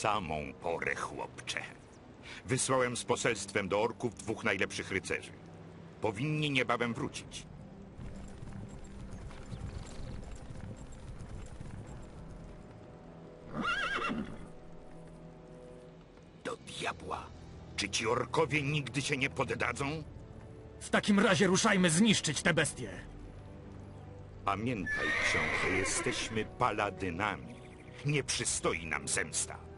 samą porę, chłopcze. Wysłałem z poselstwem do orków dwóch najlepszych rycerzy. Powinni niebawem wrócić. Do diabła! Czy ci orkowie nigdy się nie poddadzą? W takim razie ruszajmy zniszczyć te bestie. Pamiętaj, książę, jesteśmy paladynami. Nie przystoi nam zemsta.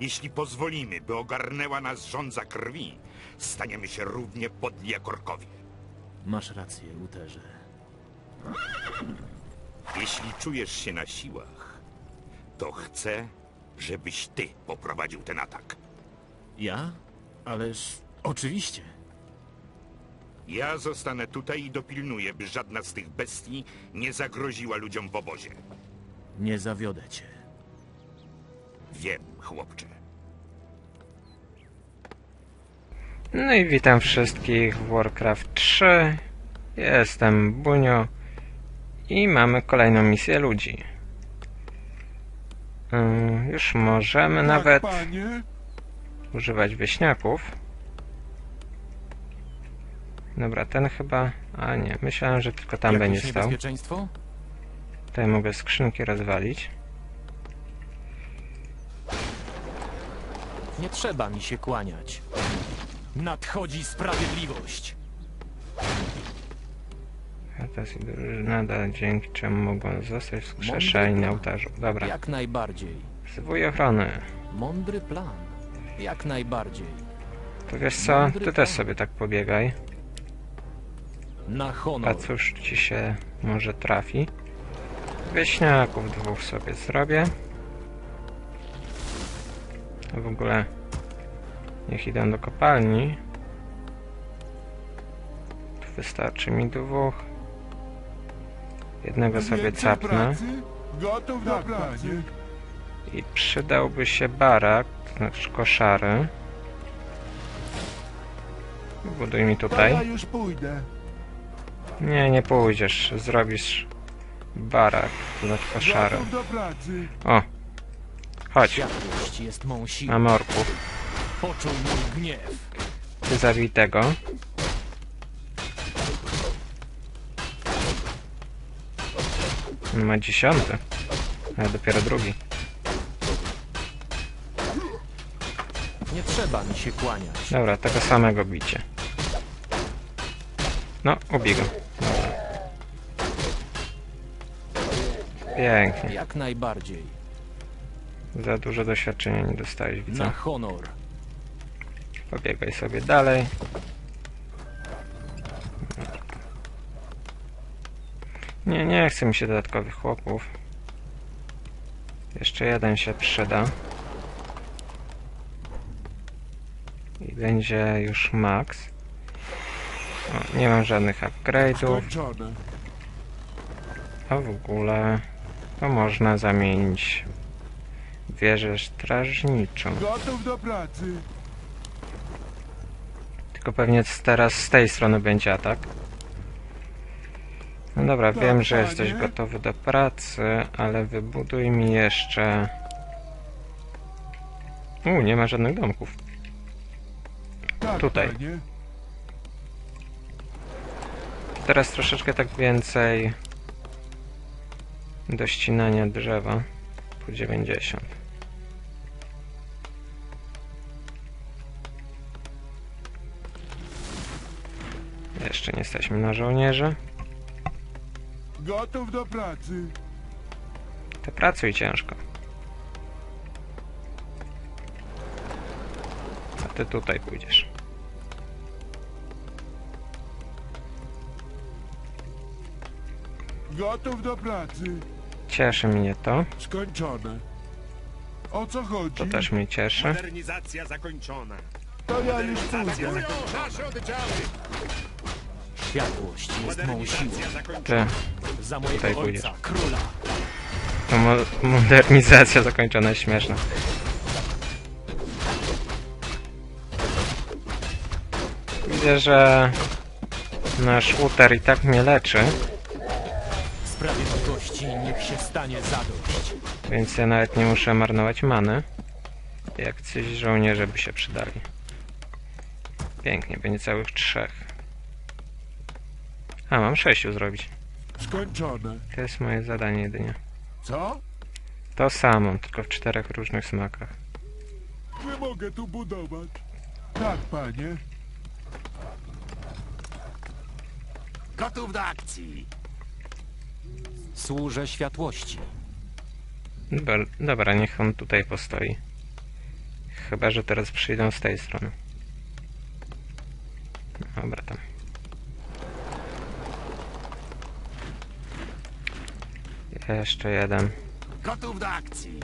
Jeśli pozwolimy, by ogarnęła nas żądza krwi, staniemy się równie podli jak orkowie. Masz rację, Uterze. Jeśli czujesz się na siłach, to chcę, żebyś ty poprowadził ten atak. Ja? Ależ oczywiście. Ja zostanę tutaj i dopilnuję, by żadna z tych bestii nie zagroziła ludziom w obozie. Nie zawiodę cię. Wiem, chłopcze. No i witam wszystkich w Warcraft 3. Jestem Bunio i mamy kolejną misję ludzi. Ym, Już możemy nawet Panie, używać wieśniaków. Dobra, ten chyba... A nie, myślałem, że tylko tam Jakieś będzie stał. niebezpieczeństwo? Tutaj mogę skrzynki rozwalić. Nie trzeba mi się kłaniać. Nadchodzi sprawiedliwość. Teraz i drużyna, dzięki czemu mogą zostać wskrzeszeni na ołtarzu. Dobra, Jak najbardziej. zwój ochrony. Mądry plan. Jak najbardziej. To wiesz co, ty też sobie tak pobiegaj. Na A honor. cóż ci się może trafi? Wieśniaków dwóch sobie zrobię. W ogóle niech idą do kopalni. Tu wystarczy mi dwóch. Jednego sobie capnę. pracy? Gotów do pracy. I przydałby się barak, to znaczy koszary. Buduj mi tutaj. ja już pójdę. Nie, nie pójdziesz. Zrobisz barak, to znaczy koszary. O! Chodź, Światłość jest mą siłą. mamy orków. Poczuj mój gniew. Ty zabij tego. Ma dziesiąty. Ale dopiero drugi. Nie trzeba mi się kłaniać. Dobra, tego samego bicie. No, ubij go. Dobra. Pięknie. Jak najbardziej. Za dużo doświadczenia nie dostałeś, widzę. Na honor. Pobiegaj sobie dalej. Nie, nie chce mi się dodatkowych chłopów. Jeszcze jeden się przyda. I będzie już max. O, nie mam żadnych upgrade'ów, a w ogóle to można zamienić wieżę strażniczą. Gotów do pracy. Tylko pewnie teraz z tej strony będzie atak. No dobra, Tak, wiem, że panie. jesteś gotowy do pracy, ale wybuduj mi jeszcze... U, nie ma żadnych domków. Tak, Tutaj. Panie. Teraz troszeczkę tak więcej do ścinania drzewa po 90. Jeszcze nie jesteśmy na żołnierze. Gotów do pracy. To pracuj ciężko. A ty tutaj pójdziesz. Gotów do pracy. Cieszy mnie to. Skończone. O co chodzi? To też mnie cieszy. Modernizacja zakończona. To ja już pójdę. Nasze oddziały! Światłość jest mą siłą. Ty, Za mojego Tutaj ojca, pójdziesz. króla. to mo modernizacja zakończona jest śmieszna. Widzę, że nasz uter i tak mnie leczy, Sprawiedliwości niech się stanie zadość. więc ja nawet nie muszę marnować many. Jacyś żołnierze by się przydali. Pięknie, będzie całych trzech. A, mam sześciu zrobić. Skończone. To jest moje zadanie jedynie. Co? To samo, tylko w czterech różnych smakach. Nie mogę tu budować. Tak, panie. Gotów do akcji. Służę światłości. Dobra, dobra, niech on tutaj postoi. Chyba, że teraz przyjdą z tej strony. Dobra, tam. Jeszcze jeden. Gotów do akcji.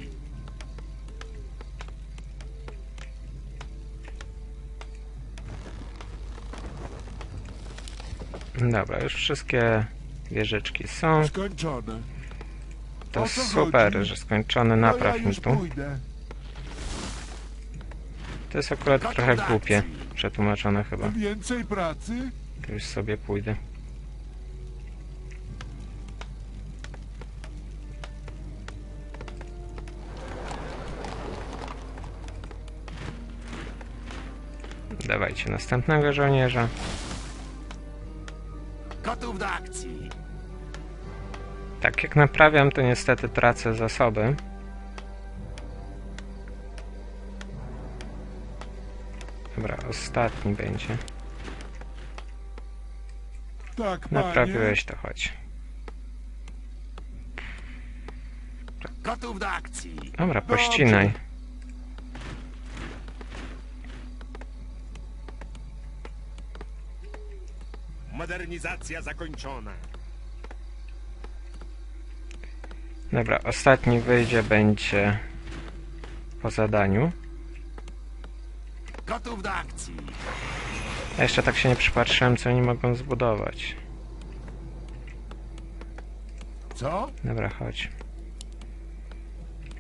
Dobra, już wszystkie wieżyczki są. Skończone. To super, chodzi? że skończony. No ja Napraw mi tu. pójdę. To jest akurat Gotów trochę głupie. Przetłumaczone chyba. Więcej pracy? To już sobie pójdę. Następnego żołnierza. Gotów do akcji. Tak, jak naprawiam, to niestety tracę zasoby. Dobra, ostatni będzie. Tak. Naprawiłeś to, chodź. Gotów do akcji. Dobra, pościnaj. Modernizacja zakończona. Dobra, ostatni wyjdzie będzie po zadaniu. Gotów do akcji. Ja jeszcze tak się nie przypatrzyłem, co oni mogą zbudować. Co? Dobra, chodź.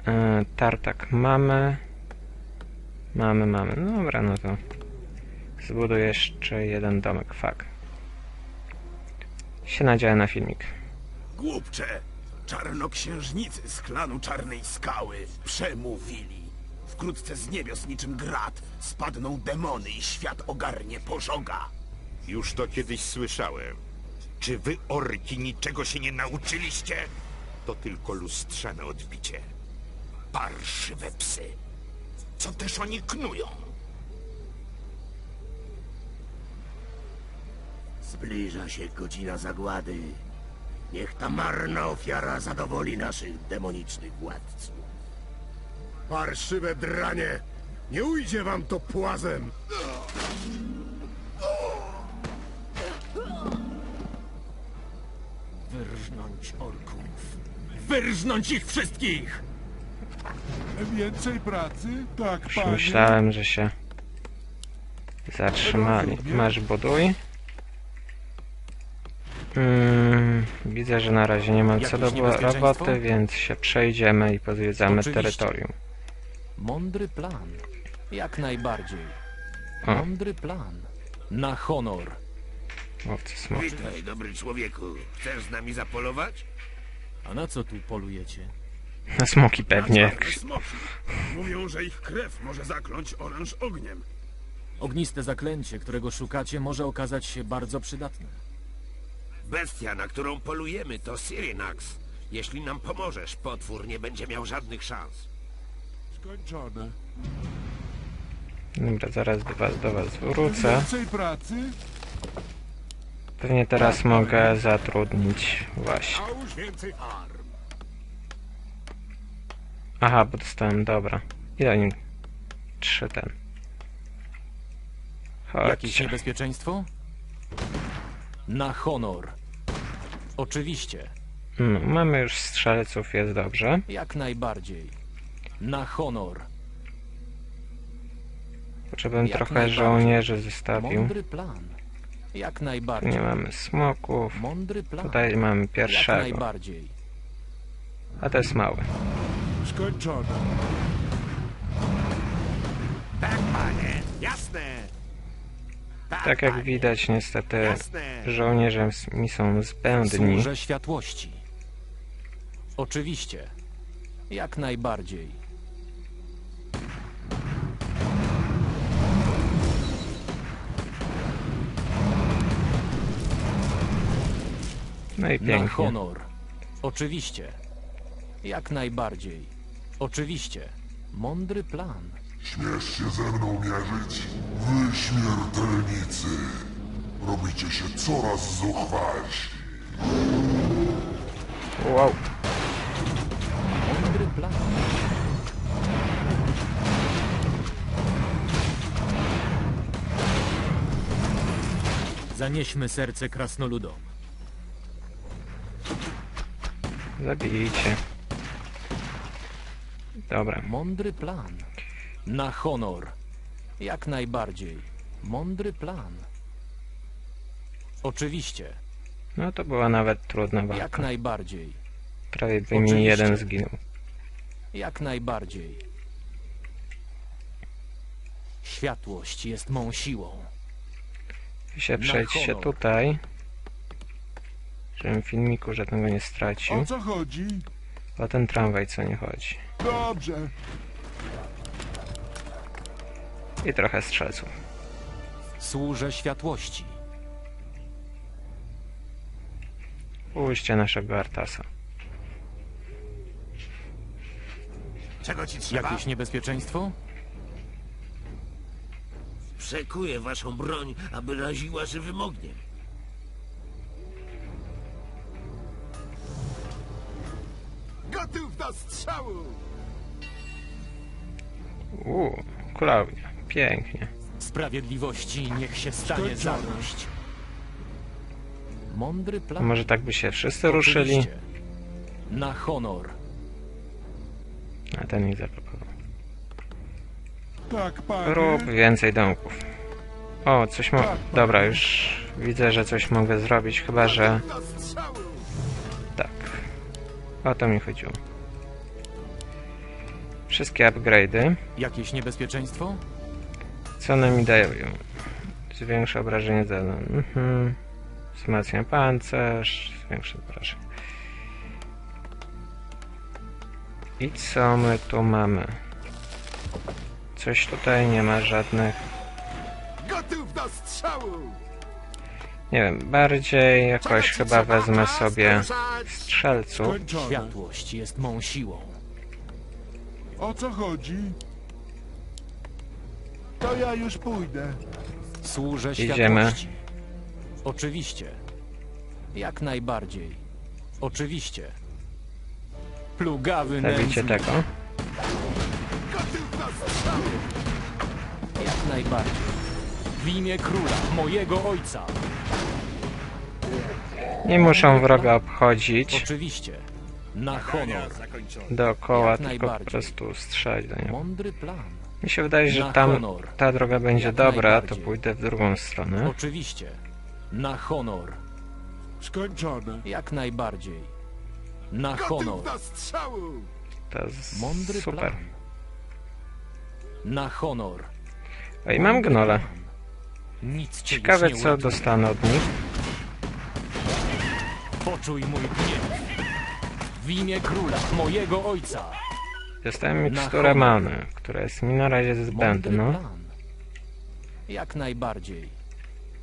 E, tartak mamy. Mamy, mamy. No dobra, no to zbuduję jeszcze jeden domek. Fuck. Się nadziałem na filmik. Głupcze! Czarnoksiężnicy z klanu Czarnej Skały przemówili. Wkrótce z niebios niczym grad spadną demony i świat ogarnie pożoga. Już to kiedyś słyszałem. Czy wy, orki, niczego się nie nauczyliście? To tylko lustrzane odbicie. Parszywe psy. Co też oni knują? Zbliża się godzina zagłady. Niech ta marna ofiara zadowoli naszych demonicznych władców. Parszywe dranie! Nie ujdzie wam to płazem! Wyrżnąć orków. Wyrżnąć ich wszystkich! Więcej pracy? Tak, panie. myślałem, że się zatrzymali. Masz buduj. Mm, widzę, że na razie nie mam co do niebezpieczeństwo? roboty, więc się przejdziemy i pozwiedzamy Oczywiście. terytorium. Mądry plan. Jak najbardziej. O. Mądry plan. Na honor. Łowcy smoczy. Witaj, dobry człowieku. Chcesz z nami zapolować? A na co tu polujecie? Na smoki pewnie. Na czarne smoki. Mówią, że ich krew może zakląć oręż ogniem. Ogniste zaklęcie, którego szukacie, może okazać się bardzo przydatne. Bestia, na którą polujemy, to Sirinax. Jeśli nam pomożesz, potwór nie będzie miał żadnych szans. Skończone. Dobra, zaraz do was, do was wrócę. Więcej pracy? Pewnie teraz mogę zatrudnić właśnie. Więcej arm. Aha, bo dostałem, dobra. Ile oni? Trzy ten. Jakieś Chodźcie. niebezpieczeństwo? Na honor. Oczywiście. No, mamy już strzelców, jest dobrze. Jak najbardziej. Na honor. Żebym Jak trochę żołnierzy zostawił. Mądry plan. Jak Tu najbardziej. nie mamy smoków. Mądry plan. Tutaj mamy Jak pierwszego. najbardziej. A to jest mały. Skończone. Tak, panie. Tak jak widać, niestety żołnierze mi są zbędni. Służę światłości. Oczywiście. Jak najbardziej. No i pięknie. Na honor. Oczywiście. Jak najbardziej. Oczywiście. Mądry plan. Śmiesz się ze mną mierzyć? Wy śmiertelnicy! Robicie się coraz zuchwalsi. Wow. Mądry plan. Zanieśmy serce krasnoludom. Zabijcie. Dobra. Mądry plan. Na honor. Jak najbardziej. Mądry plan. Oczywiście. No to była nawet trudna Jak walka. najbardziej. Prawie by mi Oczywiście. jeden zginął. Jak najbardziej. Światłość jest mą siłą. Wy się przejdźcie honor. tutaj. Żebym filmiku żadnego nie stracił. O co chodzi? O ten tramwaj co nie chodzi. Dobrze. I trochę strzelców. Służę światłości. Puśćcie naszego Artasa. Czego ci trzeba? Jakieś niebezpieczeństwo? Przekuję waszą broń, aby raziła żywym ogniem. Gotów do strzału! Uuu, Klaudia. Pięknie. Sprawiedliwości niech się stanie zadość. Mądry plan. może tak by się wszyscy ruszyli? Na honor. A ten ich zablokował. Tak, panie. Rób więcej domków. O, coś mo... Dobra, już widzę, że coś mogę zrobić, chyba że... Tak. O to mi chodziło. Wszystkie upgrade'y. Jakieś niebezpieczeństwo? Co one mi dają? Zwiększa obrażenie zadań. Mhm. Wzmacnia pancerz. Zwiększa obrażenie. I co my tu mamy? Coś tutaj nie ma żadnych... Gotów do strzału! Nie wiem, bardziej jakoś chyba wezmę sobie strzelców. Światłość jest mą siłą. O co chodzi? To ja już pójdę. Służę Idziemy. światłości. Oczywiście. Jak najbardziej. Oczywiście. Plugawy Zabijcie nędznik. tego. Jak najbardziej. W imię króla, mojego ojca. Nie muszą wroga obchodzić Oczywiście. Na honor. dookoła, Jak tylko po najbardziej. prostu strzelać do niego. Mądry plan. Mi się wydaje, że Na tam honor. ta droga będzie Jak dobra, to najbardziej. pójdę w drugą stronę. Oczywiście. Na honor. Skończone. Jak najbardziej. Na honor. Gotów do strzału! To jest Mądry super. plan. Na honor. O, i mam gnole. Nic cię Ciekawe już nie co uratuje. dostanę od nich. Poczuj mój gniew. W imię króla, mojego ojca. Dostałem miksturę many, która jest mi na razie zbędna. Jak najbardziej.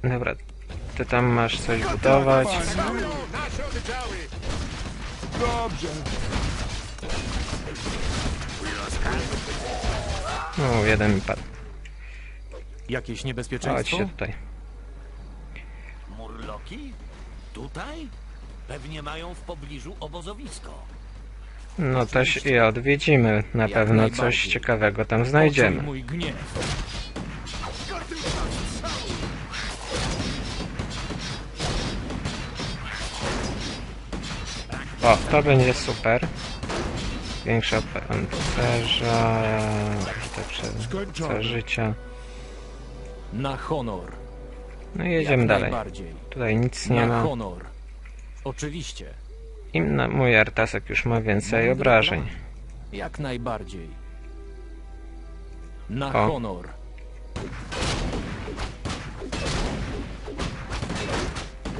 Dobra, ty tam masz coś budować. Dobrze. No, jeden mi padł. Jakieś Chodź niebezpieczeństwo? się tutaj. Murloki? Tutaj? Pewnie mają w pobliżu obozowisko. No się i odwiedzimy. Na Jak pewno coś ciekawego tam znajdziemy. mój gniew. O, to będzie super. Większa pancerza, te życia. Na honor. No i Jak jedziemy dalej. najbardziej. Tutaj nic nie Na ma. honor. Oczywiście. I na, mój artasek już ma więcej obrażeń. Jak najbardziej. Na O. honor.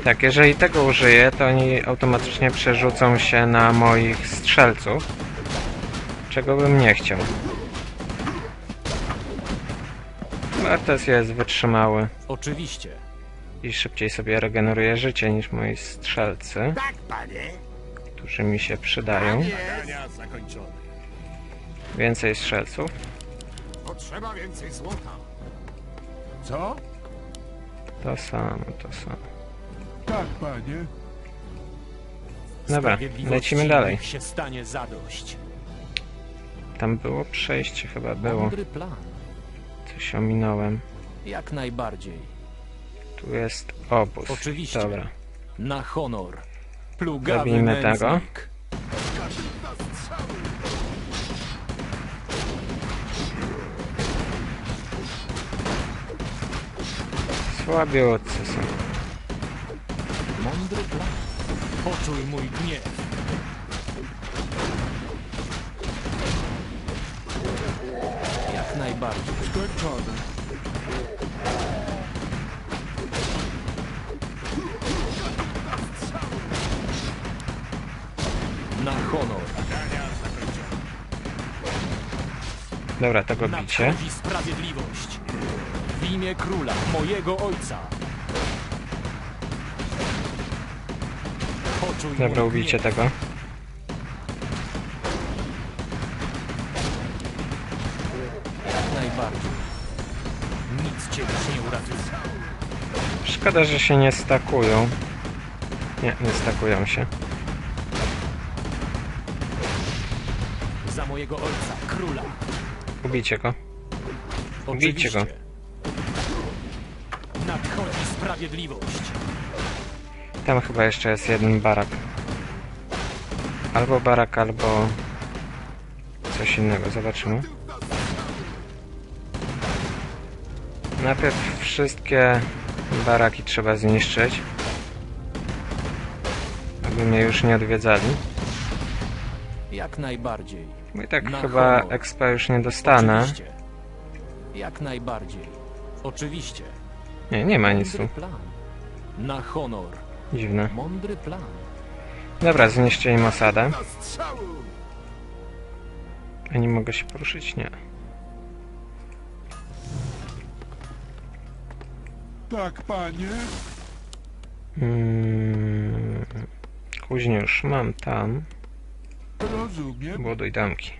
Tak, jeżeli tego użyję, to oni automatycznie przerzucą się na moich strzelców. Czego bym nie chciał. Artes jest wytrzymały. Oczywiście. i szybciej sobie regeneruję życie niż moi strzelcy, Tak, panie. Którzy mi się przydają. Zakończone. Więcej strzelców. Potrzeba więcej złota. Co? To samo, to samo. Tak, panie. Dobra, lecimy dalej. Się stanie zadość. Tam było przejście, chyba było. Coś ominąłem. Jak najbardziej. Tu jest obóz. Oczywiście. Dobra. Na honor. Plugawy Zabijmy tego. Słabiutcy są. Mądry plan. Poczuj mój gniew. Jak najbardziej. Na honor. Dobra, tego bicie. Nadchodzi sprawiedliwość. W imię króla, mojego ojca. Poczuj Dobra, mój ubijcie gniew. tego. Najbardziej. Nic cię już nie uratuje. Szkoda, że się nie stakują. Nie, nie stakują się. Za mojego ojca, króla. Ubijcie go. Ubijcie go. Nadchodzi sprawiedliwość. Tam chyba jeszcze jest jeden barak. Albo barak, albo coś innego. Zobaczymy. Najpierw wszystkie baraki trzeba zniszczyć. Aby mnie już nie odwiedzali. Jak najbardziej. Bo i tak Na chyba honor. expa już nie dostanę. Oczywiście. Jak najbardziej. Oczywiście. Nie, nie ma nic Mądry tu. plan. Na honor. Dziwne. Mądry plan. Dobra, zniszczę im osadę. Do strzału. A nie mogę się poruszyć? Nie. Tak, panie. Mm, Kuźniusz, mam tam. Rozumiem. Buduj damki.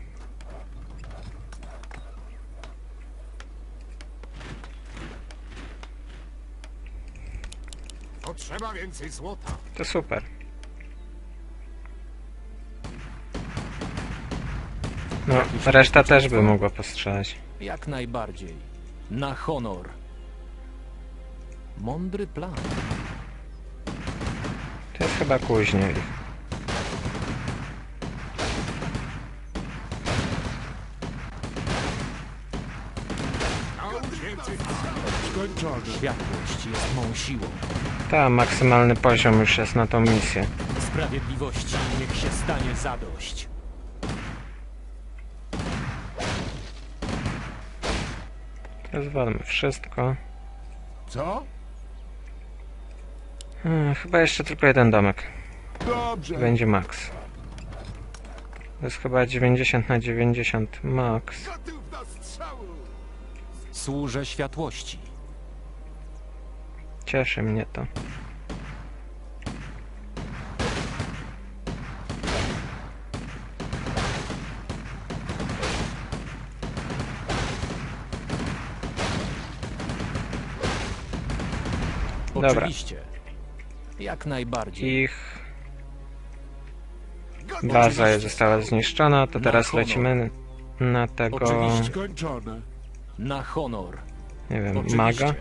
Potrzeba więcej złota. To super. No, reszta też by mogła postrzelać. Jak najbardziej. Na honor. Mądry plan. To jest chyba kuźnia ich. Skończone. Światłość jest mą siłą. Ta, maksymalny poziom już jest na tą misję. Sprawiedliwości niech się stanie zadość. Rozwalmy wszystko. Co? Hmm, chyba jeszcze tylko jeden domek. Dobrze. Będzie max. To jest chyba 90 na 90 max. Służę światłości. Cieszy mnie to. Dobra. Oczywiście. Jak najbardziej. Ich baza została zniszczona, to teraz honor. lecimy na tego, Oczywiście. Na honor. nie wiem, Oczywiście. maga?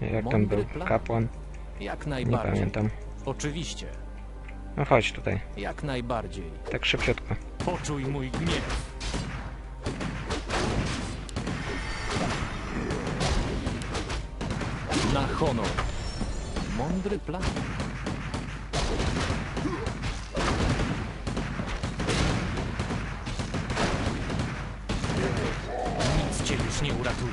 Jak tam Mądry był? plan. Kapłan? Jak Nie najbardziej. pamiętam. Oczywiście. No chodź tutaj, Jak najbardziej. tak szybciutko. Poczuj mój gniew. Na honor. Mądry plan. Nic cię już nie uratuje.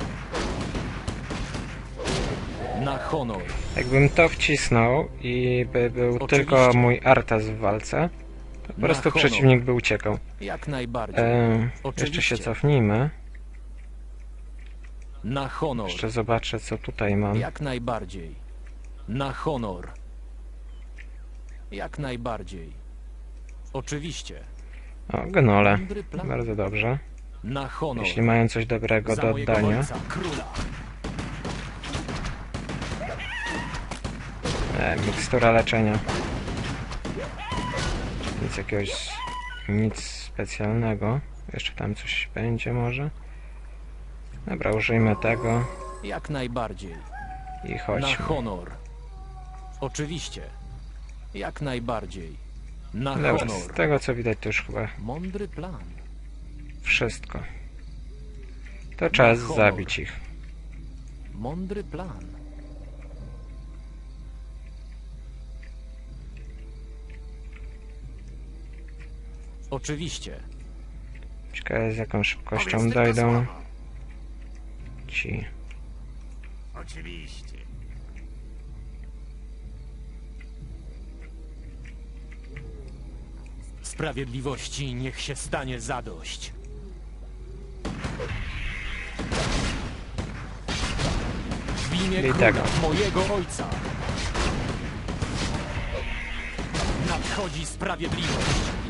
Na honor. Jakbym to wcisnął i by był Oczywiście. tylko mój Artas w walce, to po Na prostu honor. przeciwnik by uciekał. Jak najbardziej. Ehm, jeszcze Oczywiście. się cofnijmy. Na honor. Jeszcze zobaczę co tutaj mam. Jak najbardziej. Na honor. Jak najbardziej. Oczywiście. O, gnole. Mądry plan. Bardzo dobrze. Na honor. Jeśli mają coś dobrego Za do mojego oddania. ojca, króla. E, mikstura leczenia. Nic jakiegoś... Nic specjalnego. Jeszcze tam coś będzie może. Dobra, użyjmy tego Jak najbardziej. i Na chodźmy. honor. Oczywiście. Jak najbardziej. Na Dobra, z honor. tego co widać to już chyba Mądry plan. wszystko. To czas zabić ich. Mądry plan. Oczywiście. Ciekawe z jaką szybkością Powiedz tylko dojdą słowo. ci. Oczywiście. Sprawiedliwości niech się stanie zadość. W imię I króla, tego. mojego ojca. Nadchodzi sprawiedliwość.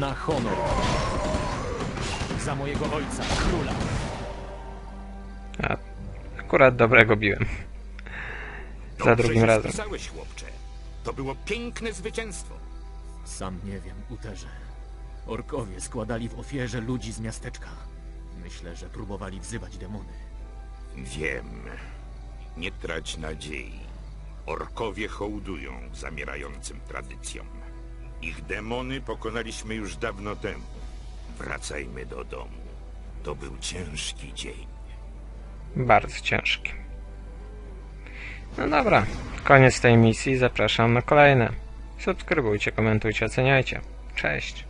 Na honor. Za mojego ojca, króla. A, akurat dobrego biłem. Za Dobrze drugim się razem. spisałeś, chłopcze. To było piękne zwycięstwo. Sam nie wiem, Uterze. Orkowie składali w ofierze ludzi z miasteczka. Myślę, że próbowali wzywać demony. Wiem. Nie trać nadziei. Orkowie hołdują zamierającym tradycjom. Ich demony pokonaliśmy już dawno temu. Wracajmy do domu. To był ciężki dzień. Bardzo ciężki. No dobra, koniec tej misji. Zapraszam na kolejne. Subskrybujcie, komentujcie, oceniajcie. Cześć.